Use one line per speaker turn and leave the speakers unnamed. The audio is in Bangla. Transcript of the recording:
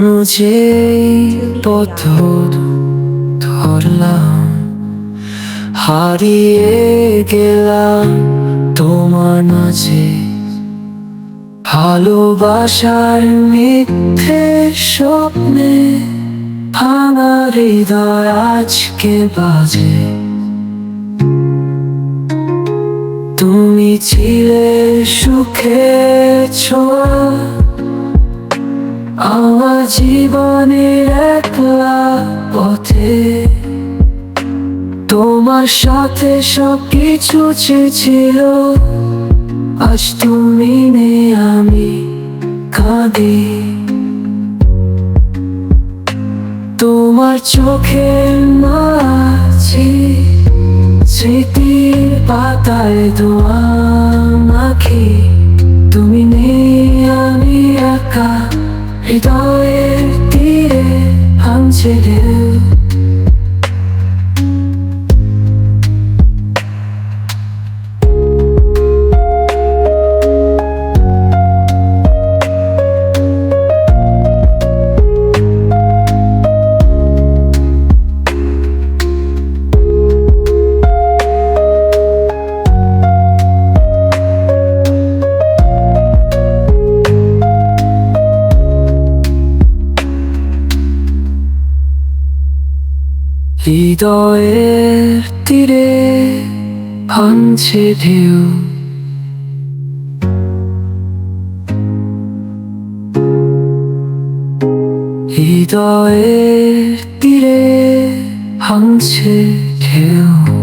মুঝে পথ ধরলাম, হারিয়ে গেলাম তোমার মাঝে। ভালোবাসার মিথ্যে স্বপ্নে ভাঙা হৃদয় আজকে বাজে। তুমি ছিলে সুখে ছোঁয়া জীবনের একলা পথে তোমার সাথে সব কিছু ছিল আজ তুমি নেই আমি কাঁদি। তোমার চোখের মাঝে স্মৃতির পাতায় দোয়া মাখি তুমি নেই আমি একা। 기도의 뒤에 밤새는 리더의 띠에 번치디움 리더의 띠에 번치디움